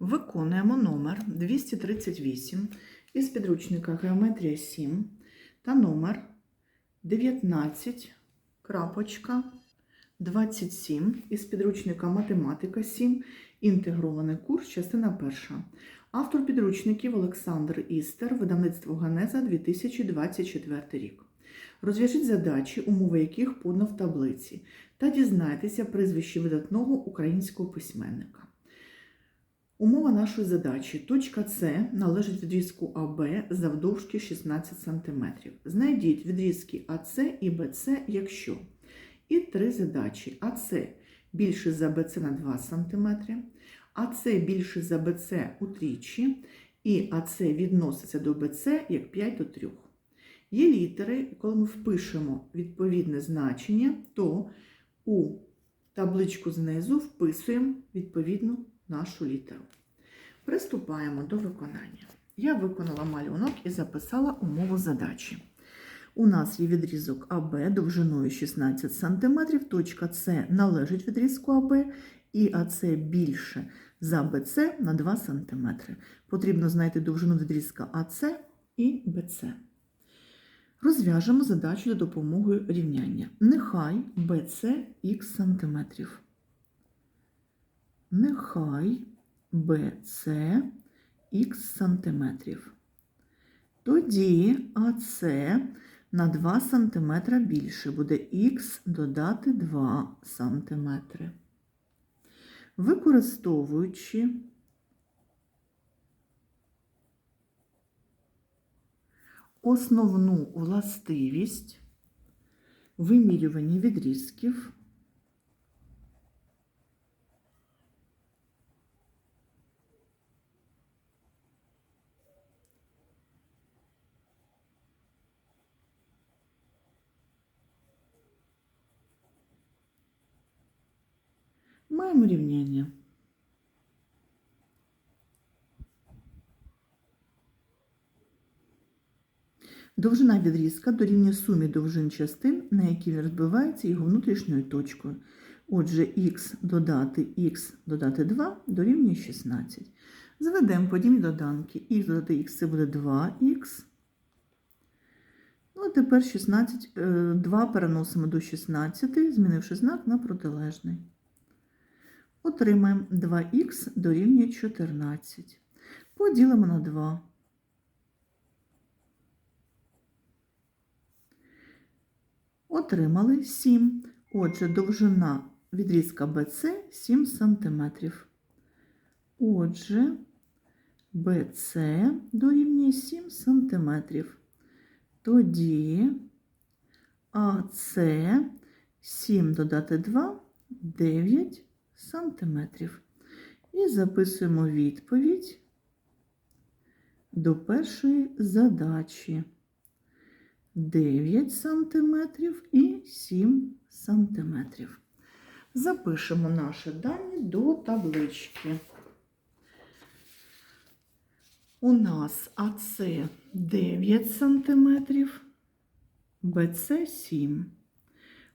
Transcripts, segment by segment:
Виконуємо номер 238 із підручника Геометрія 7 та номер 19 крапочка 27 із підручника Математика 7, інтегрований курс, частина перша. Автор підручників Олександр Істер, видавництво Ганеза 2024 рік. Розв'яжіть задачі, умови яких подано в таблиці, та дізнайтеся прізвище видатного українського письменника. Умова нашої задачі. Точка С належить відрізку АБ завдовжки 16 см. Знайдіть відрізки АС і БЦ, якщо. І три задачі. АС більше за БЦ на 2 см, АС більше за БЦ утричі, і АС відноситься до БЦ як 5 до 3. Є літери, коли ми впишемо відповідне значення, то у табличку знизу вписуємо відповідну нашу літеру. Приступаємо до виконання. Я виконала малюнок і записала умову задачі. У нас є відрізок АБ довжиною 16 см, точка С належить відрізку АБ, і АС більше за БЦ на 2 см. Потрібно знайти довжину відрізка АС і БЦ. Розв'яжемо задачу за допомогою рівняння. Нехай BC х сантиметрів. Нехай BC х сантиметрів. Тоді АС на 2 см більше буде х додати 2 см. Використовуючи основну властивість вимірювання відрізків маємо рівняння. Довжина відрізка дорівнює сумі довжин частин, на які він розбивається його внутрішньою точкою. Отже, х додати х додати 2 дорівнює 16. Заведемо подібні доданки. х додати х це буде 2х. Ну, а тепер 16, 2 переносимо до 16, змінивши знак на протилежний. Отримаємо 2х дорівнює 14. Поділимо на 2. Отримали 7. Отже, довжина відрізка BC 7 см. Отже, BC дорівнює 7 см. Тоді АС 7 додати 2 9 см. І записуємо відповідь до першої задачі. 9 см і 7 см. Запишемо наші дані до таблички. У нас АС 9 см, БЦ 7.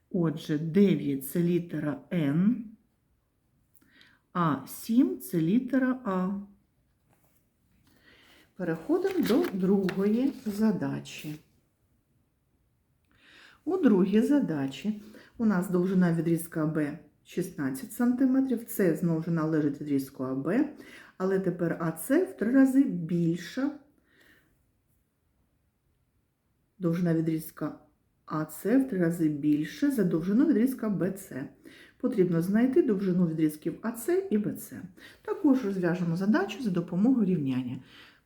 Отже, 9 це літера Н, а 7 це літера А. Переходимо до другої задачі. У другій задачі у нас довжина відрізка АБ 16 см, це знову ж належить відрізку АБ, але тепер АС в три рази більша. Довжина відрізка АС в три рази більше за довжину відрізка БЦ. Потрібно знайти довжину відрізків АС і БЦ. Також розв'яжемо задачу за допомогою рівняння.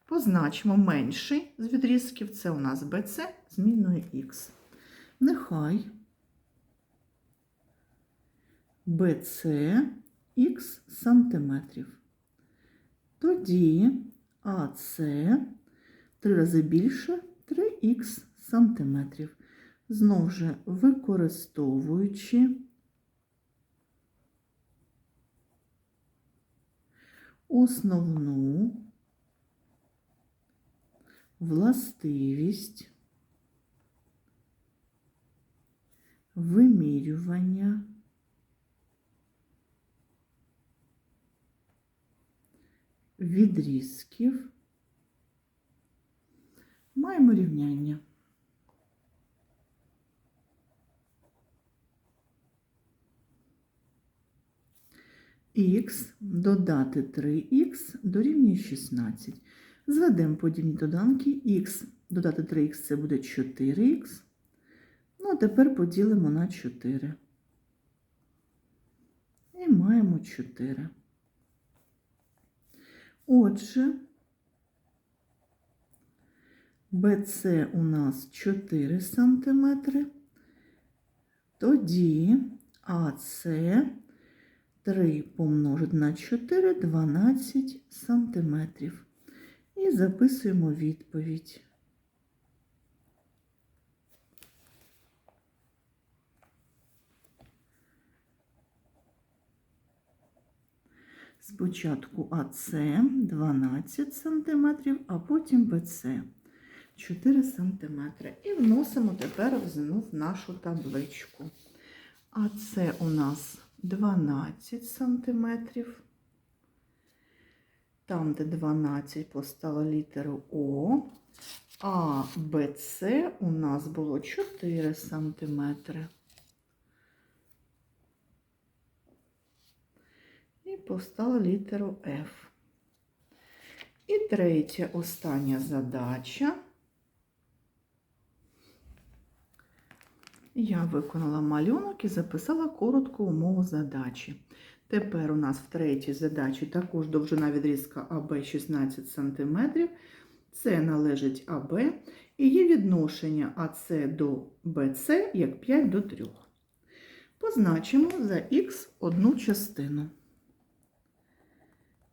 Позначимо менший з відрізків, це у нас БЦ змінною Х. Нехай БЦ х сантиметрів. Тоді АС три рази більше 3х сантиметрів. Знову ж використовуючи основну властивість вимірювання відрізків. Маємо рівняння. Х додати 3х дорівнює 16. Зведемо подібні доданки. Х додати 3х це буде 4х. Ну, а тепер поділимо на 4. І маємо 4. Отже, BC у нас 4 см, тоді АС 3 помножити на 4 12 сантиметрів. І записуємо відповідь. Спочатку АС 12 см, а потім БЦ 4 см. І вносимо тепер знов нашу табличку. АС у нас 12 см. Там, де 12 постала літеру О, а БЦ у нас було 4 сантиметри. І постала літеру F. І третя остання задача. Я виконала малюнок і записала коротку умову задачі. Тепер у нас в третій задачі також довжина відрізка АБ 16 см. Це належить АБ і є відношення АС до БЦ як 5 до 3. Позначимо за х одну частину.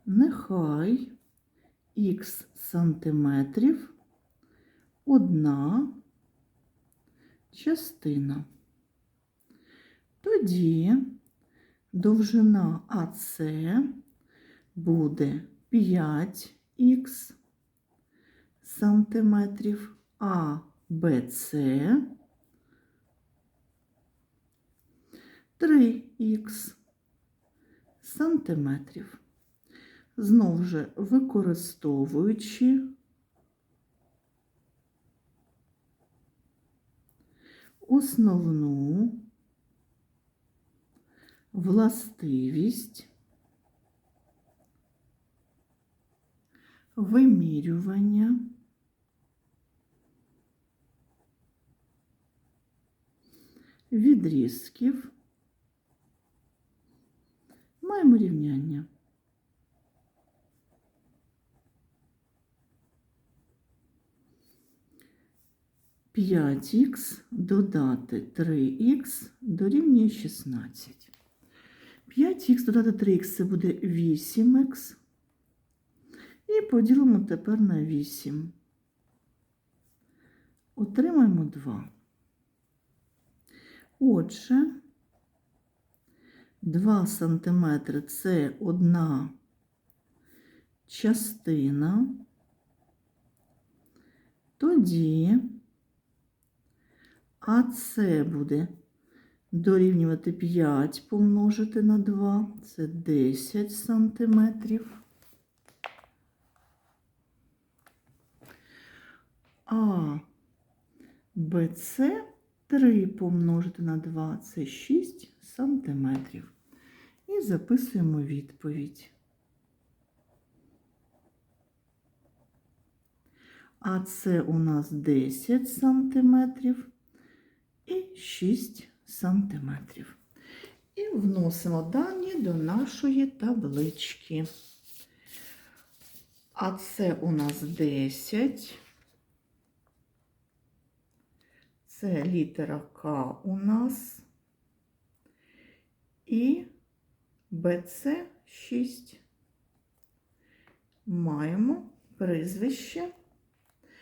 Нехай х сантиметрів одна частина. Тоді довжина АС буде 5х сантиметрів, а БЦ 3х сантиметрів. Знову ж використовуючи основну властивість вимірювання відрізків маємо рівняння. П'ять х додати 3х дорівнює 16. 5х додати 3х це буде 8х. І поділимо тепер на 8. Отримаємо 2. Отже, 2 см це одна частина. Тоді АС буде дорівнювати 5 помножити на 2, це 10 сантиметрів. А БЦ 3 помножити на 2, це 6 сантиметрів. І записуємо відповідь. А це у нас 10 сантиметрів і 6 сантиметрів. І вносимо дані до нашої таблички. А це у нас 10. Це літера К у нас. І БЦ 6. Маємо прізвище